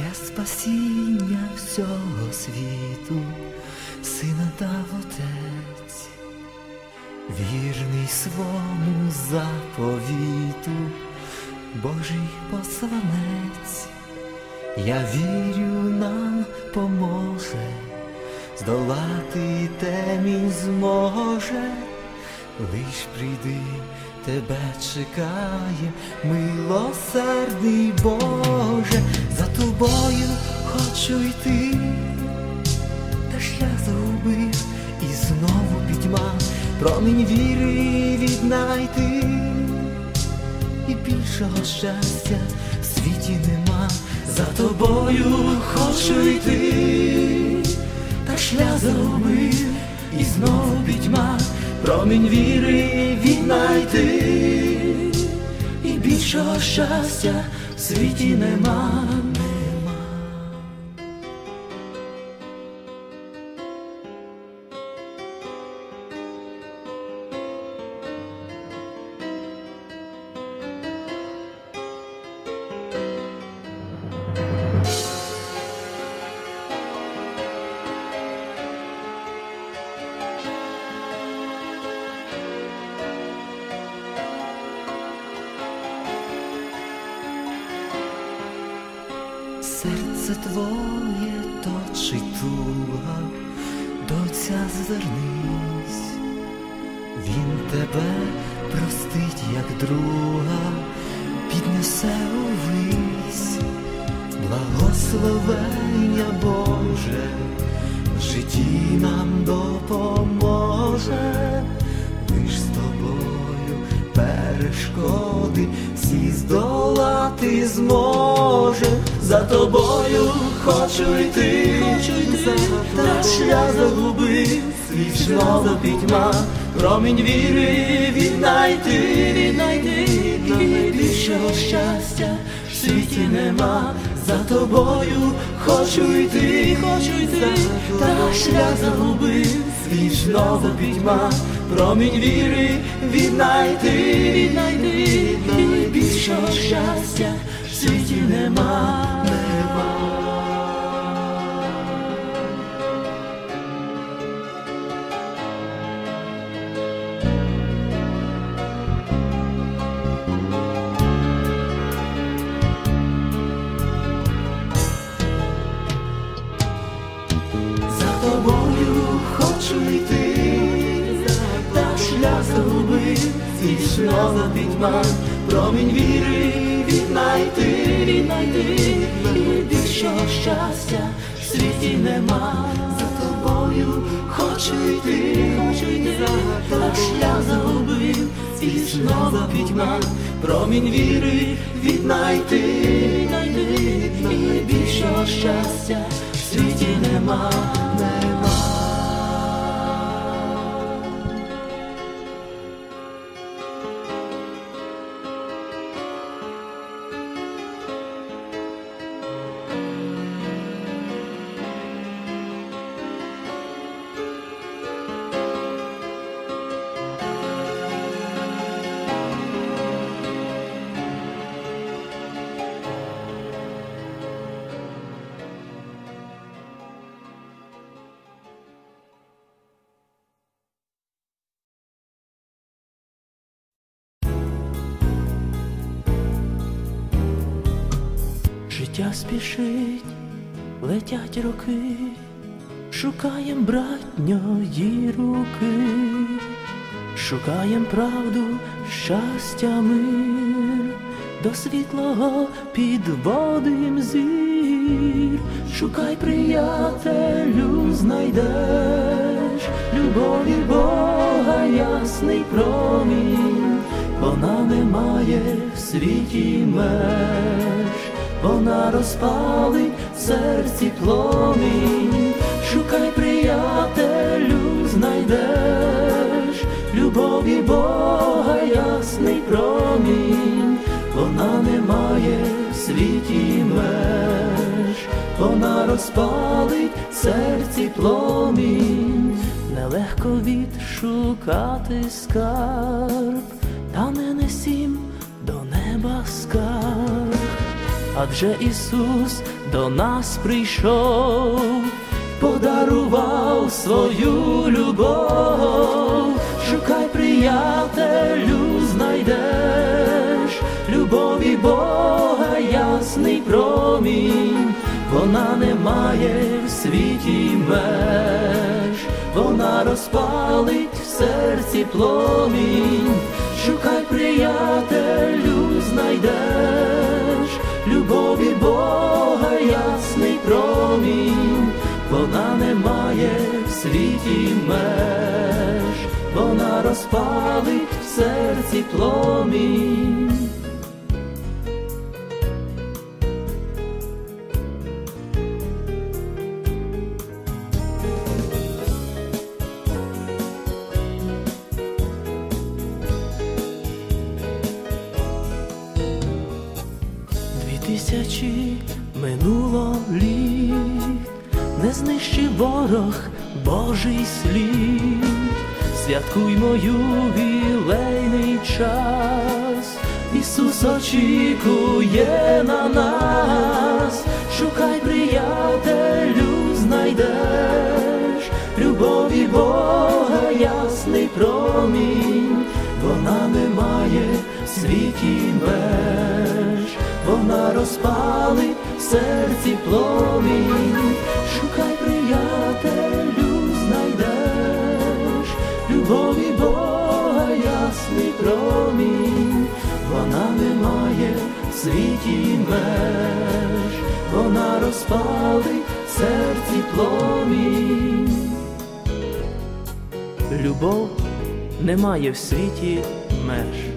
для спасіння всього світу, сина дав отець, вірний свому заповіту, Божий посланець, я вірю, нам поможе, здолати темінь зможе, лиш прийди тебе чекає, милосердний Боже, за тобою хочу йти, та шлях загубив і знову пітьма, промінь віри віднайти, і більшого щастя в світі нема, за тобою хочу йти, та шлях загубив і знову пітьма промінь віри віднайти, і більшого щастя в світі нема. Серце твоє точить туга, доця звернись, він тебе простить, як друга, піднесе увись, благословення Боже, в житті нам допоможе, лиш з тобою перешкоди всі здолати зможе, за тобою хочу йти, хочу йти, та шлях загубив, світ знову пітьма, промінь віри віднайти, віднайти, більшого щастя в світі нема, за тобою хочу йти, хочу йти, та шлях загубив, світ знову пітьма, промінь віри віднайти, віднайти, більшого щастя світі нема, нема. За тобою хочу йти, та шлях загубив, зійшла пітьма, промінь віри віднайти, віднайти, і більшого щастя в світі нема. За тобою хочу йти, хочу йти, та шлях загубив, зійшла пітьма, промінь віри віднайти, віднайти, і більшого щастя в світі нема. Життя спішить, летять роки, шукаєм братньої руки, шукаєм правду, щастя, мир, до світлого підводим зір, шукай, приятелю, знайдеш. Любові Бога, ясний промінь, вона не має в світі меж. Вона розпалить в серці пломінь, шукай, приятелю, знайдеш. Любові Бога, ясний промінь, вона не має в світі меж, вона розпалить в серці пломінь, нелегко відшукати скарб, та не несім до неба скарб адже Ісус до нас прийшов, подарував свою любов, шукай, приятелю, знайдеш. Любові Бога, ясний промінь, вона не має в світі меж, вона розпалить в серці пломінь, шукай, приятелю, знайдеш. Любові Бога, ясний промінь, вона не має в світі меж, вона розпалить в серці пломінь. Тисячі минуло літ, не знищив ворог Божий слід, святкуймо ювілейний час, Ісус очікує на нас, шукай, приятелю, знайдеш. Любові Бога, ясний промінь, вона розпалить в серці пломінь, шукай, приятелю, знайдеш любові Бога, ясний промінь, вона не має в світі меж, вона розпалить в серці пломінь. Любов немає в світі меж.